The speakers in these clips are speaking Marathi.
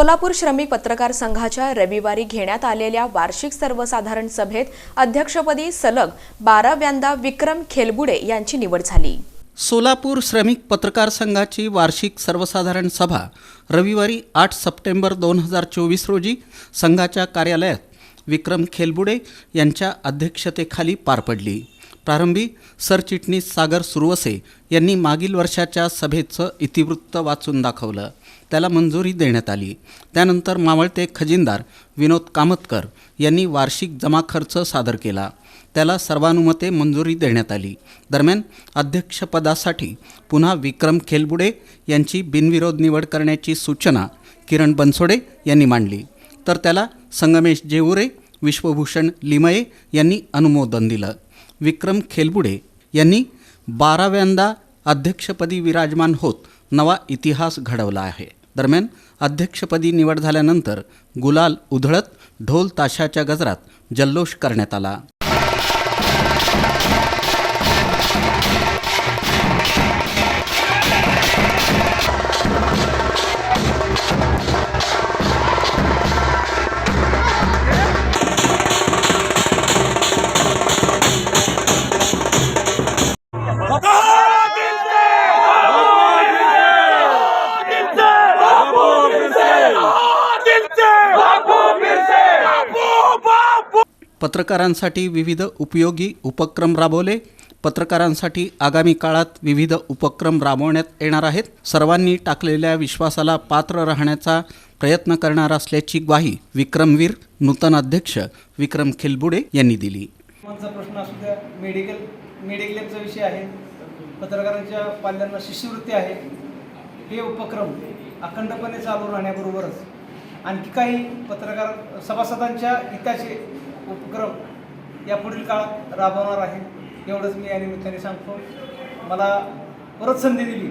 सोलापूर श्रमिक पत्रकार संघाच्या रविवारी घेण्यात आलेल्या वार्षिक सर्वसाधारण सभेत अध्यक्षपदी सलग बाराव्यांदा विक्रम खेलबुडे यांची निवड झाली. सोलापूर श्रमिक पत्रकार संघाची वार्षिक सर्वसाधारण सभा रविवारी आठ सप्टेंबर दोन हजार चोवीस रोजी संघाच्या कार्यालयात विक्रम खेलबुडे यांच्या अध्यक्षतेखाली पार पडली. प्रारंभी सरचिटणीस सागर सुरवसे यांनी मागील वर्षाच्या सभेचं इतिवृत्त वाचून दाखवलं. त्याला मंजुरी देण्यात आली. त्यानंतर मावळते खजिनदार विनोद कामतकर यांनी वार्षिक जमा खर्च सादर केला. त्याला सर्वानुमते मंजुरी देण्यात आली. दरम्यान अध्यक्षपदासाठी पुन्हा विक्रम खेलबुडे यांची बिनविरोध निवड करण्याची सूचना किरण बनसोडे यांनी मांडली. तर त्याला संगमेश जेवुरे विश्वभूषण लिमये यांनी अनुमोदन दिलं. विक्रम खेलबुडे यांनी बाराव्यांदा अध्यक्षपदी विराजमान होत नवा इतिहास घडवला आहे. दरम्यान अध्यक्षपदी निवड झाल्यानंतर गुलाल उधळत ढोल ताशाच्या गजरात जल्लोष करण्यात आला. पत्रकारांसाठी विविध उपयोगी उपक्रम राबवले. पत्रकारांसाठी आगामी काळात विविध उपक्रम राबवण्यात येणार आहेत. सर्वांनी टाकलेल्या विश्वासाला पात्र राहण्याचा प्रयत्न करणार असल्याची ग्वाही विक्रमवीर नूतन अध्यक्ष विक्रम खिलबुडे यांनी दिली. प्रश्न असू द्या मेडिकल मेडिक्लेमचा विषय आहे. पत्रकारांच्या पाल्यांना शिष्यवृत्ती आहे. हे उपक्रम अखंडपणे चालू राहण्याबरोबरच आणखी काही पत्रकार सभासदांच्या हिताचे उपक्रम यापुढील काळात राबवणार आहे. एवढंच मी या निमित्ताने सांगतो. मला परत संधी दिली.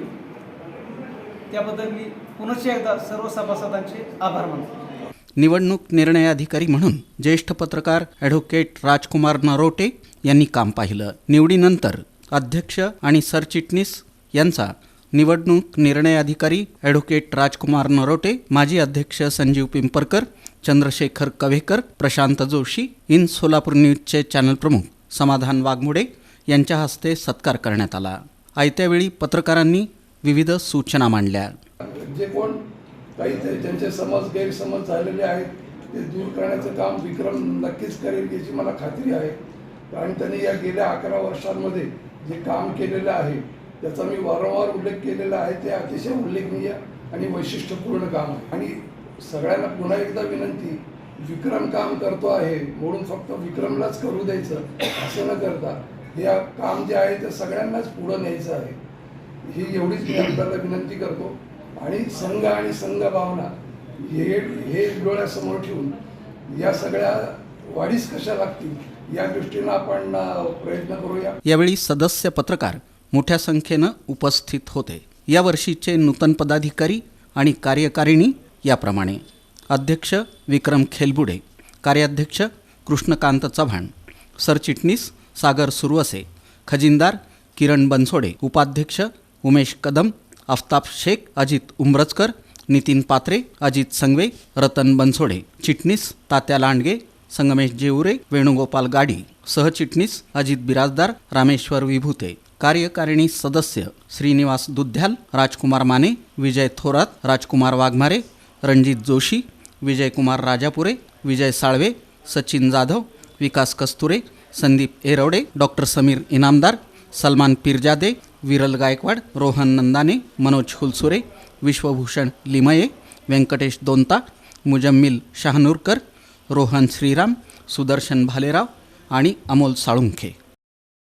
त्याबद्दल मी पुनश्च एकदा सर्व सभासदांचे आभार मानतो. निवडणूक निर्णय अधिकारी म्हणून ज्येष्ठ पत्रकार ॲडव्होकेट राजकुमार नरोटे यांनी काम पाहिलं. निवडीनंतर अध्यक्ष आणि सरचिटणीस यांचा निवडणूक निर्णय अधिकारी ॲडव्होकेट राजकुमार नरोटे माजी अध्यक्ष संजीव पिंपरकर चंद्रशेखर कव्हेकर प्रशांत जोशी इन सोलापूर न्यूजचे चॅनल प्रमुख समाधान वाघमोडे यांच्या हस्ते सत्कार करण्यात आला. आयत्यावेळी पत्रकारांनी विविध सूचना मांडल्या. जे कोण काही त्यांचे समज गैरसमज झालेले आहेत ते दूर करण्याचं काम विक्रम नक्कीच करेल याची मला खात्री आहे. कारण त्यांनी या गेल्या अकरा वर्षांमध्ये जे काम केलेलं आहे त्याचा मी वारंवार उल्लेख केलेला आहे ते अतिशय उल्लेखनीय आणि वैशिष्ट्यपूर्ण काम आहे. आणि सगळ्यांना पुन्हा एकदा विनंती विक्रम काम करतो आहे म्हणून फक्त विक्रमलाच करू द्यायचं असं न करता. हे काम जे आहे ते सगळ्यांनाच पुढं न्यायचं आहे. ही एवढीच मी आपल्याला विनंती करतो. आणि संघ आणि संघ भावना हे हे डोळ्यासमोर ठेवून या सगळ्या वाढीस कशा लागतील या दृष्टीनं आपण प्रयत्न करूया. यावेळी सदस्य पत्रकार मोठ्या संख्येनं उपस्थित होते. यावर्षीचे नूतन पदाधिकारी आणि कार्यकारिणी याप्रमाणे अध्यक्ष विक्रम खेलबुडे कार्याध्यक्ष कृष्णकांत चव्हाण सरचिटणीस सागर सुरवसे खजिनदार किरण बनसोडे उपाध्यक्ष उमेश कदम आफताब शेख अजित उमरजकर नितीन पात्रे अजित संगवे रतन बनसोडे चिटणीस तात्या लांडगे संगमेश जेवरे वेणुगोपाल गाडी सहचिटणीस अजित बिराजदार रामेश्वर विभूते कार्यकारिणी सदस्य श्रीनिवास दुध्याल राजकुमार माने विजय थोरात राजकुमार वाघमारे रणजित जोशी विजयकुमार राजापुरे विजय साळवे सचिन जाधव विकास कस्तुरे संदीप एरवडे डॉक्टर समीर इनामदार सलमान पिरजादे विरल गायकवाड रोहन नंदाने मनोज हुलसुरे विश्वभूषण लिमये व्यंकटेश दोंता मुजम्मिल शहानूरकर रोहन श्रीराम सुदर्शन भालेराव आणि अमोल साळुंखे.